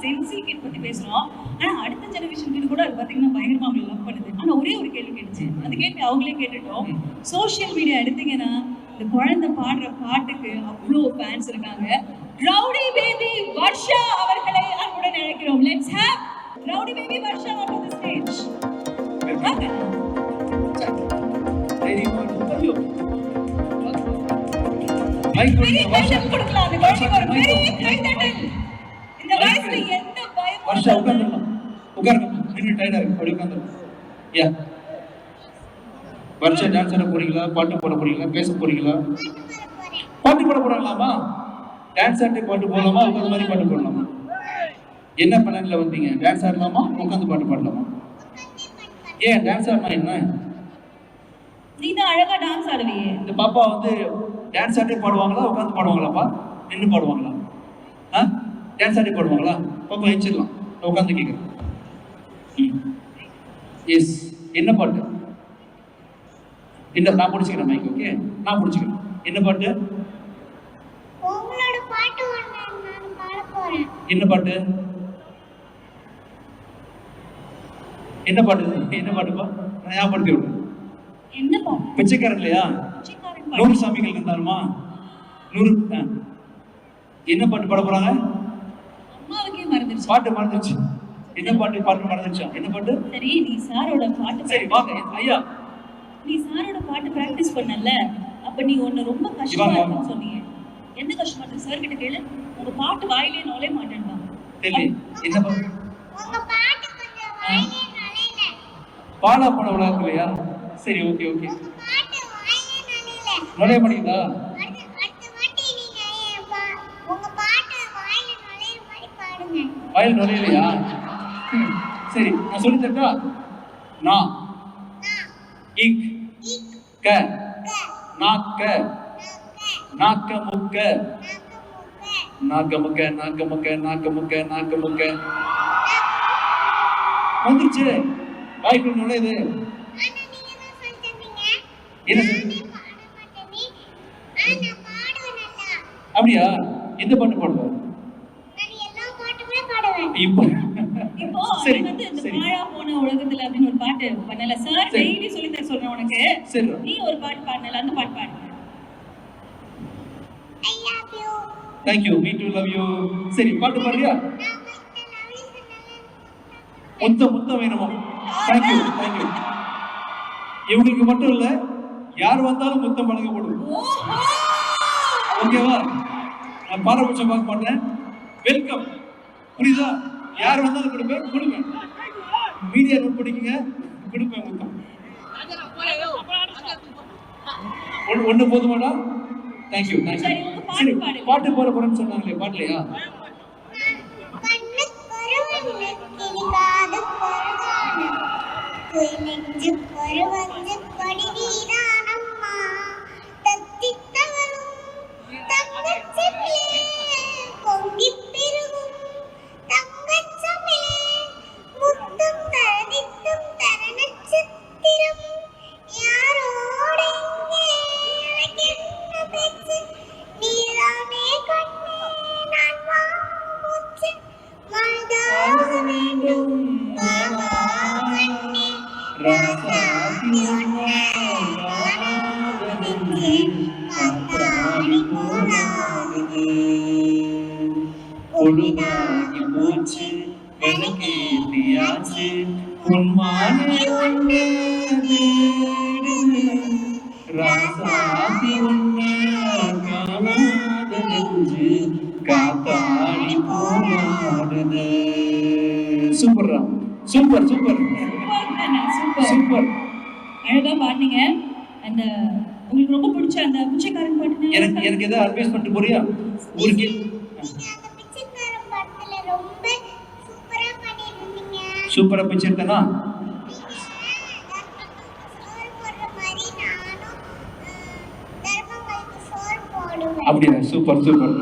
சென்சில் kit பத்தி பேசுறோம். ஆனா அடுத்த ஜெனரேஷன் கிட் கூட அது பாத்தீங்கன்னா பயங்கரமா அவங்களை லவ் பண்ணுது. ஆனா ஒரே ஒரு கேள்வி கேட்டுச்சு. அந்த கேள்வி அவங்களே கேட்டுட்டோம். சோஷியல் மீடியா எடுத்தீங்கன்னா இந்த குழந்தை பாடுற பாட்டுக்கு அவ்வளோ ஃபேன்ஸ் இருக்காங்க. ரவுடி பேபி வர்ஷா அவர்களை அன்புடன் அழைக்கிறோம். Let's have rowdy baby Varsha on the stage பெரிய. கைதட்டல் கொடுக்கலாம். அந்த குழந்தைக்கு ஒரு பெரிய கைதட்டல் இந்த வயசுல எந்த வர்ஷா பயமும் உட்காந்துடலாம் உட்காருங்க. நின்று டயர்டா இருக்கு. அப்படி உட்காந்துரும் யா வர்ஷா டான்ஸ் ஆட போறீங்களா? பாட்டு போட போறீங்களா? பேச போறீங்களா? பாட்டு போட போறாங்களாமா டான்ஸ் ஆட்டு பாட்டு போடலாமா? உட்காந்து மாதிரி பாட்டு போடலாமா? என்ன பிளான்ல வந்தீங்க? டான்ஸ் ஆடலாமா? உட்காந்து பாட்டு பாடலாமா? ஏன் டான்ஸ் ஆடலாம் என்ன? நீ தான் அழகா டான்ஸ் ஆடுவியே. இந்த பாப்பா வந்து டான்ஸ் ஆட்டே பாடுவாங்களா? உட்காந்து பாடுவாங்களாப்பா நின்று பாடுவாங்களா? ஆ? டான்ஸ் ஆட்டே பாடுவாங்களா? பாப்பா எழுச்சிடலாம் உட்காந்து கேட்குறேன் எஸ் என்ன பாட்டு? என்ன நான் பிடிச்சிக்கிறேன் மைக் ஓகே நான் பிடிச்சிக்கிறேன். என்ன பாட்டு? என்ன பாட்டு? என்ன பாட்டு? என்ன பாட்டுப்பா? நான் ஞாபகப்படுத்தி விடுறேன். என்ன பாட்டு? பிச்சைக்காரன் இல்லையா? நூறு சாமிகள் இருந்தாலுமா நூறு. என்ன பாட்டு பாட போறாங்க? பாட்டு மறந்துச்சு. என்ன பாட்டு பாட்டு மறந்துச்சா? என்ன பாட்டு? சரி நீ சாரோட பாட்டு சரி வாங்க ஐயா. நீ சாரோட பாட்டு பிராக்டிஸ் பண்ணல. அப்ப நீ ஒண்ணு ரொம்ப கஷ்டமா இருக்குன்னு சொன்னீங்க. எந்த கஷ்டமா இருக்கு? சார் கிட்ட கேளு. உங்க பாட்டு வாயிலே நுழைய மாட்டேன்டா. தெரியல. என்ன பாட்டு? உங்க பாட்டு கொஞ்சம் வாயிலே நுழையல. பாலா போன உலகம் இல்லையா சரி ஓகே ஓகே நுழைய மாட்டேங்குதா? வயல் நுழையலையா? சரி நான் சொல்லி தரட்டா? நான் நான் இக். க. நாக்க. நக்க முக்க நக்க முக்க நாக்க முக்க நாக்க முக்க நாக்க முக்க வந்துருச்சு வாய்க்குள்ள நுழையுது என்ன அப்படியா? எந்த பாட்டு பாடுவோம் நான் எல்லா பாட்டுமே பாடுவேன் இப்போ. இப்போ சரி வந்து இந்த போன உலகத்துல அப்படின்னு ஒரு பாட்டு பண்ணல. சார். டெய்லி சொல்லி தர சொல்றேன் உனக்கு. சரி. நீ ஒரு பாட்டு பாடல அந்த பாட்டு பாடு. Love you me too love you சரி பாட்டு பாடுறியா? யூ சொன்னேன் முத்தம் வேணுமா தேங்க்யூ தேங்க்யூ இவங்களுக்கு மட்டும் இல்ல யார் வந்தாலும் முத்தம் வழங்கப்படும் ஓஹோ! ஓகேவா நான் பாரபட்சம் பார்க்க மாட்டேன் வெல்கம் புரியுதா? யார் வந்தாலும் கொடுப்பேன் கொடுப்பேன் மீடியா நோட் பண்ணிக்கங்க கொடுப்பேன் முத்தம் ஒன்று ஒன்று போதுமாடா தேங்க்யூ தேங்க்யூ சரி, பாட்டு சரி போட போறேன்னு சொன்னாங்களே பாட்டுலையா நெஞ்சு பருவஞ்சு காத்தாடி போனாகுது பொழுதாகி போச்சு விளக்கேத்தியாச்சு பொன்மானே ஒண்ணு தேடுது. ராசாத்தி ஒண்ணு காணாத நெஞ்சு காத்தாடி போராடுது super super super super super அழகா பாடுனீங்க. அந்த உங்களுக்கு ரொம்ப பிடிச்ச அந்த பிச்சைக்காரன் பாட்டு எனக்கு எனக்கு ஏதாவது அட்வைஸ் பண்ணிட்டு போறியா? ஊருக்கு. நீங்க அந்த பிச்சைக்காரன் படத்துல ரொம்ப சூப்பரா போடுவேன் அப்படியா? Super super.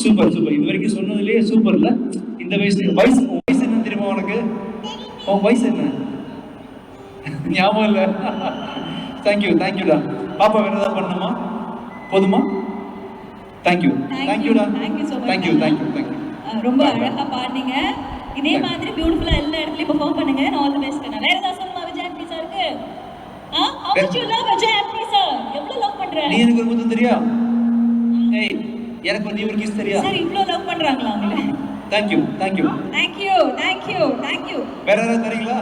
Super super. இது வரைக்கும் சொன்னதுலயே சூப்பர் இல்ல. இந்த வயசு வயசு வயசு என்ன தெரியுமா உனக்கு? உன் வயசு என்ன? ஞாபகம் இல்ல. தேங்க்யூ தேங்க்யூடா பாப்பா வேற ஏதாவது பண்ணணுமா? போதுமா? Thank you. தேங்க்யூடா. Thank you thank you thank you அஹ் ரொம்ப அழகா பாடுனீங்க. இதே மாதிரி பியூட்டிஃபுல்லா எல்லா இடத்துலயும் பெர்ஃபார்ம் பண்ணுங்க. நான் ஆல் தி பெஸ்ட் நான் வேற ஏதாவது சொல்லணுமா விஜய் ஆண்டி சாருக்கு? ஆ? How much you love Vijay Antony sir எவ்வளவு லவ் பண்ற? நீ எனக்கு ஒரு முத்தம் தெரியா? ஏய் எனக்கு நீ ஒரு கிஸ் தெரியா? சார் இவ்ளோ லவ் பண்றாங்களா உங்களை thank you thank you thank you thank you thank you வேற யாராவது தரீங்களா?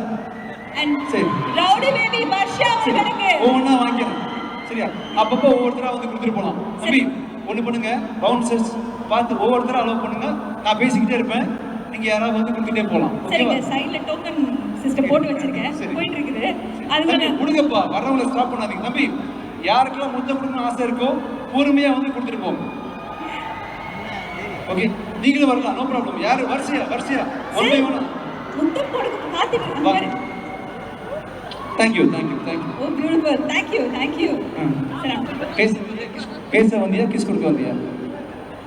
அண்ட் சரி. ரவுடி பேபி வர்ஷா அவர்களுக்கு. ஒவ்வொன்றா வாங்கிக்கிறேன். சரியா? அப்பப்போ ஒவ்வொருத்தரா வந்து கொடுத்துட்டு போலாம். தம்பி ஒண்ணு பண்ணுங்க. பவுன்சர்ஸ் பார்த்து ஒவ்வொருத்தரா அலோவ் பண்ணுங்க. நான் பேசிக்கிட்டே இருப்பேன். நீங்க யாராவது வந்து கொடுத்துட்டே போலாம். சரிங்க சைடுல டோக்கன் சிஸ்டம் போட்டு வச்சிருக்கேன். சரி. போயிட்டு இருக்குது அது கொடுங்கப்பா வர்றவங்களை ஸ்டாப் பண்ணாதீங்க. தம்பி யாருக்கெல்லாம் முத்தம் கொடுக்கணும்னு ஆசை இருக்கோ பொறுமையா வந்து கொடுத்துட்டு போங்க. ஓகே? நீங்களும் வரலாம். நோ ப்ராப்ளம் யாரு? வரிசையா வரிசையா. ஒன் பை ஒன் முத்தம் கொடுக்க இருக்காங்க thank you thank you thank you oh beautiful thank you thank you சரி பேச கிஸ் பேச வந்தியா கிஸ் கொடுக்க வந்தியா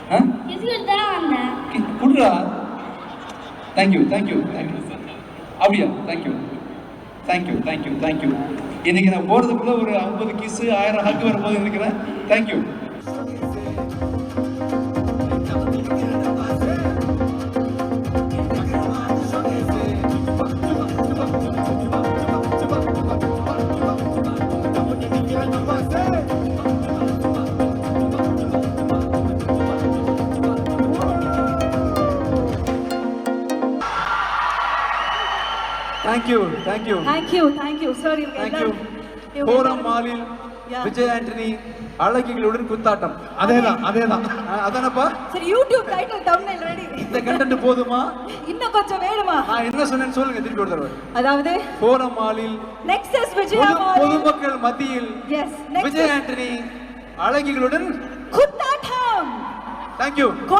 ஆ கிசுகள் தான் வந்தேன் குடுறா thank you thank you thank you அப்படியா thank you thank you thank you thank you இன்னைக்கு நான் போகிறதுக்குள்ள ஒரு ஐம்பது கிஸ்ஸு ஆயிரம் ஹக்கு வரும்போது நினைக்கிறேன் thank you thank you thank you thank you thank you sir thank you கோரம் மாலில். விஜய் ஆண்டனி அழகிகளுடன் குத்தாட்டம் அதேதான் அதேதான் அதானப்பா சரி யூடியூப் டைட்டில் தம்ப்நெயில் ரெடி இந்த கண்டென்ட் போதுமா இன்னும் கொஞ்சம் வேணுமா நான் என்ன சொன்னேன்னு சொல்லுங்க திருப்பி ஒரு தடவை அதாவது கோரம் மாலில் நெக்ஸஸ் விஜயா பொது பொதுமக்கள் மத்தியில் எஸ் விஜய் ஆண்டனி அழகிகளுடன் குத்தாட்டம் தேங்க்யூ